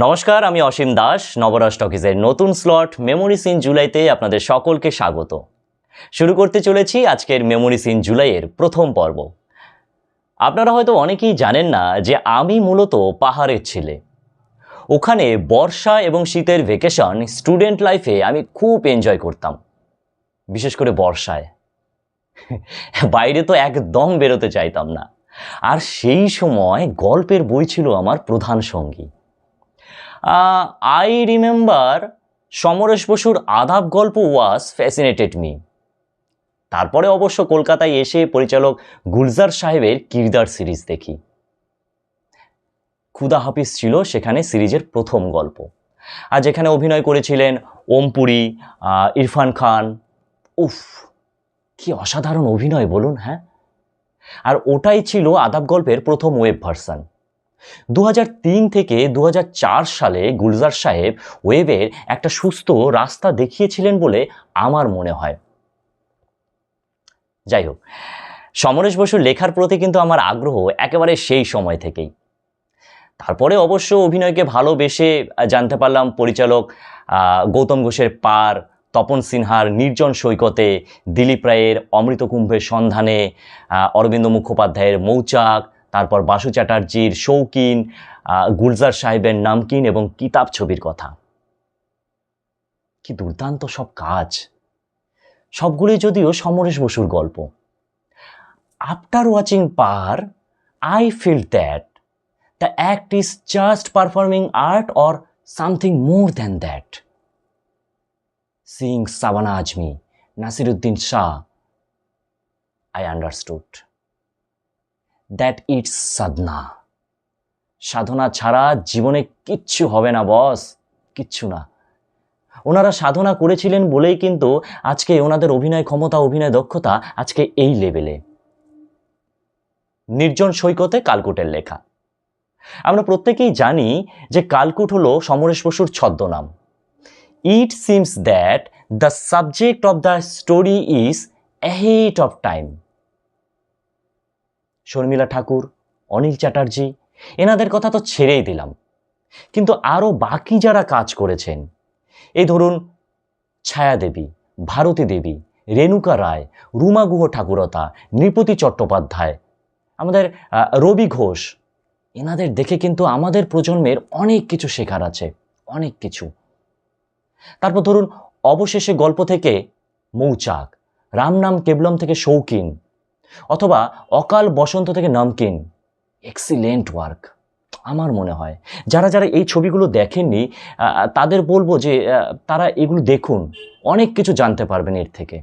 নমস্কার, আমি অসীম দাস নবরাজ টকিজের নতুন স্লট মেমোরিস ইন জুলাইতে আপনাদের সকলকে স্বাগত। শুরু করতে চলেছি আজকের মেমোরিস ইন জুলাইয়ের প্রথম পর্ব। আপনারা হয়তো অনেকেই জানেন না যে আমি মূলত পাহাড়ের ছেলে। ওখানে বর্ষা এবং শীতের ভেকেশন স্টুডেন্ট লাইফে আমি খুব এনজয় করতাম। বিশেষ করে বর্ষায়। বাইরে তো একদম বেরোতে চাইতাম না। আর সেই সময় গল্পের বই ছিল আমার প্রধান সঙ্গী। আই রিমেম্বার সমরেশ বসুর আদাব গল্প ওয়াজ ফ্যাসিনেটেড মি তারপরে অবশ্য কলকাতায় এসে পরিচালক গুলজার সাহেবের কিরদার সিরিজ দেখি। খুদা হাফিজ ছিল সেখানে সিরিজের প্রথম গল্প। আর যেখানে অভিনয় করেছিলেন ওমপুরি ইরফান খান। উফ, কি অসাধারণ অভিনয় বলুন হ্যাঁ? আর ওটাই ছিল আদাব গল্পের প্রথম ওয়েব ভার্সান দু হাজার তিন থেকে দু হাজার চার সালে গুলজার সাহেব ওয়েবের একটা সুস্থ রাস্তা দেখিয়েছিলেন বলে আমার মনে হয়। যাই হোক, সমরেশ বসুর লেখার প্রতি কিন্তু আমার আগ্রহ একেবারে সেই সময় থেকেই। তারপরে অবশ্য অভিনয়কে ভালোবেসে জানতে পারলাম পরিচালক গৌতম ঘোষের পার, তপন সিনহার নির্জন সৈকতে দিলীপ রায়ের অমৃত কুম্ভের সন্ধানে অরবিন্দ মুখোপাধ্যায়ের মৌচাক তারপর বাসু চ্যাটার্জির শৌকিন গুলজার সাহেবের নামকিন এবং কিতাব ছবির কথা। কি দুর্দান্ত সব কাজ। সবগুলি যদিও সমরেশ বসুর গল্প। After watching Paar I feel that the act is just performing art or something more than that seeing Shabana Azmi Naseeruddin Shah I understood that it's sadhana. সাধনা ছাড়া জীবনে কিচ্ছু হবে না, বস। কিচ্ছু না। ওনারা সাধনা করেছিলেন বলেই কিন্তু আজকে ওনাদের অভিনয় ক্ষমতা, অভিনয় দক্ষতা আজকে এই লেভেলে। নির্জন সৈকতে কালকুটের লেখা। আমরা প্রত্যেকেই জানি যে কালকুট হলো সমরেশ বসুর ছদ্মনাম। It seems that the subject of the story is ahead of time. Sharmila Tagore, Anil Chatterjee, এনাদের কথা তো ছেড়েই দিলাম। কিন্তু আরও বাকি যারা কাজ করেছেন এই ধরুন ছায়া দেবী ভারতী দেবী, রেণুকা রায়, রুমা গুহ ঠাকুরতা, নৃপতি চট্টোপাধ্যায়, আমাদের রবি ঘোষ, এনাদের দেখে কিন্তু আমাদের প্রজন্মের অনেক কিছু শেখার আছে, অনেক কিছু। তারপর ধরুন অবশেষে গল্প থেকে মৌচাক রামনাম কেবলম থেকে শৌকিন অথবা অকাল বসন্ত থেকে নমকিন। এক্সিলেন্ট ওয়ার্ক আমার মনে হয়, যারা যারা এই ছবিগুলো দেখেননি তাদের বলব যে তারা এগুলো দেখুন, অনেক কিছু জানতে পারবেন এর থেকে।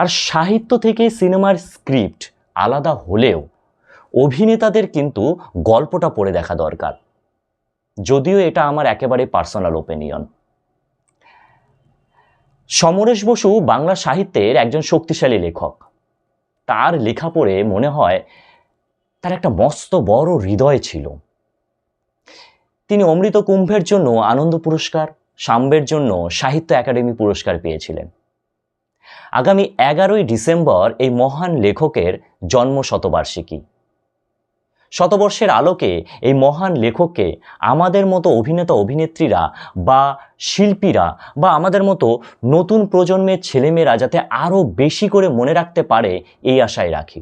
আর সাহিত্য থেকে সিনেমার স্ক্রিপ্ট আলাদা হলেও অভিনেতাদের কিন্তু গল্পটা পড়ে দেখা দরকার। যদিও এটা আমার একেবারে পার্সোনাল ওপিনিয়ন সমরেশ বসু বাংলা সাহিত্যের একজন শক্তিশালী লেখক। তার লেখা পড়ে মনে হয় তার একটা মস্ত বড় হৃদয় ছিল। তিনি অমৃত কুম্ভের জন্য আনন্দ পুরস্কার সাম্বের জন্য সাহিত্য একাডেমি পুরস্কার পেয়েছিলেন। আগামী এগারোই ডিসেম্বর এই মহান লেখকের জন্ম শতবার্ষিকী শতবর্ষের আলোকে এই মহান লেখককে আমাদের মতো অভিনেতা অভিনেত্রীরা বা শিল্পীরা বা আমাদের মতো নতুন প্রজন্মের ছেলেমেয়েরা যাতে আরও বেশি করে মনে রাখতে পারে এই আশায় রাখি।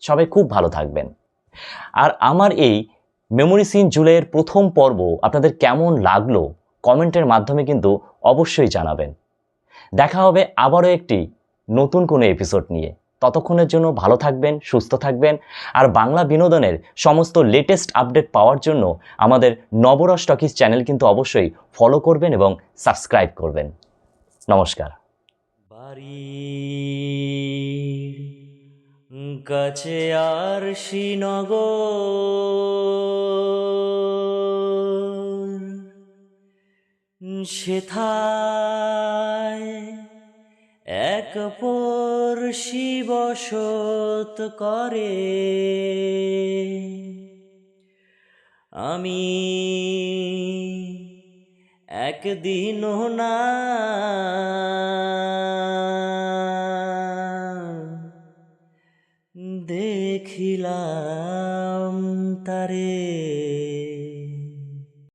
সবাই খুব ভালো থাকবেন। আর আমার এই মেমোরি সিন জুলাইয়ের প্রথম পর্ব আপনাদের কেমন লাগল কমেন্টের মাধ্যমে কিন্তু অবশ্যই জানাবেন। দেখা হবে আবারও একটি নতুন কোনো এপিসোড নিয়ে। ততক্ষণের জন্য ভালো থাকবেন, সুস্থ থাকবেন। আর বাংলা বিনোদনের সমস্ত লেটেস্ট আপডেট পাওয়ার জন্য আমাদের নবরস টকিস চ্যানেল কিন্তু অবশ্যই ফলো করবেন এবং সাবস্ক্রাইব করবেন। নমস্কার। বাড়ির কাছে আর শ্রীনগর সেথায় এক পড়শি বসত করে। আমি একদিনও না দেখিলাম তারে।